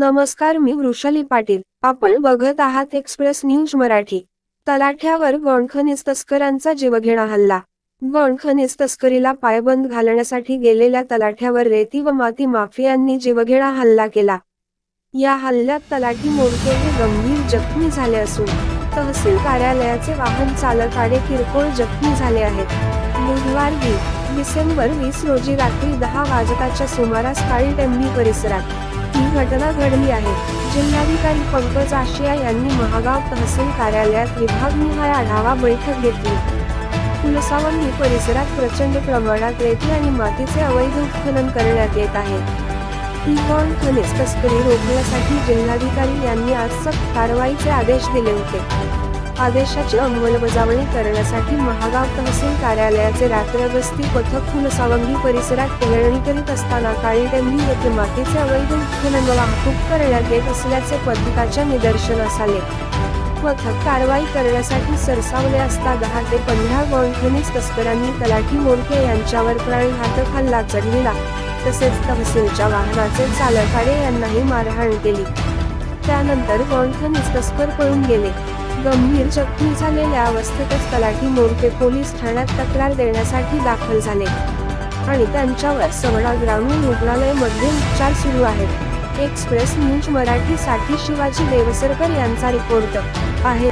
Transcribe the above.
नमस्कार मी वृषाली पाटील. आपण बघत आहात एक्सप्रेस न्यूज मराठी. तलाठ्यावर गणखनिज तस्करांचा जीवघेणा हल्ला. गणखनिज तस्करीला पायबंद घालण्यासाठी गेलेल्या तलाठ्यावर रेती व माती माफियांनी जीवघेणा हल्ला केला. या हल्ल्यात तलाठी मोडके हे गंभीर जखमी झाले असून तहसील कार्यालयाचे वाहन चालक आडे किरकोळ जखमी झाले आहेत. बुधवार डिसेंबर वीस रोजी रात्री दहा वाजताच्या सुमारास काळी टेंबी परिसरात ही घटना घडली आहे जिल्हाधिकारी पंकज आशिया यांनी महागाव तहसील कार्यालयात विभागनिहाय आढावा बैठक घेतली. कुलसावंगी परिसरात प्रचंड प्रमाणात रेती आणि मातीचे अवैध उत्खनन करण्यात येत आहे. ही गौण खनिज तस्करी रोखण्यासाठी जिल्हाधिकारी यांनी आज सक्त कारवाईचे आदेश दिले होते. आदेशाची अंमलबजावणी करण्यासाठी महागाव तहसील कार्यालयाचे रात्रगस्ती पथक फुलसावंगी परिसरात टेहळणी करीत असताना काळीडेंबी येथे मातीचे अवैध उत्खनन वाहतूक करण्यात येत असल्याचे पथकाच्या निदर्शनास आले पथक कारवाई करण्यासाठी सरसावले असता दहा ते पंधरा गौणखनिज तस्करांनी तलाठी मोडके यांच्यावर प्राणघातक हल्ला चढविला. तसेच तहसीलच्या वाहनाचे चालकाडे यांनाही मारहाण केली. त्यानंतर गौणखनिज तस्कर पळून गेले. गंभीर जखमी झालेल्या अवस्थेतच तलाठी मोडके पोलीस ठाण्यात तक्रार देण्यासाठी दाखल झाले. आणि त्यांच्यावर सवडा ग्रामीण रुग्णालयमध्ये उपचार सुरू आहेत. एक्सप्रेस न्यूज मराठी साठी शिवाजी देवसरकर यांचा रिपोर्ट आहे.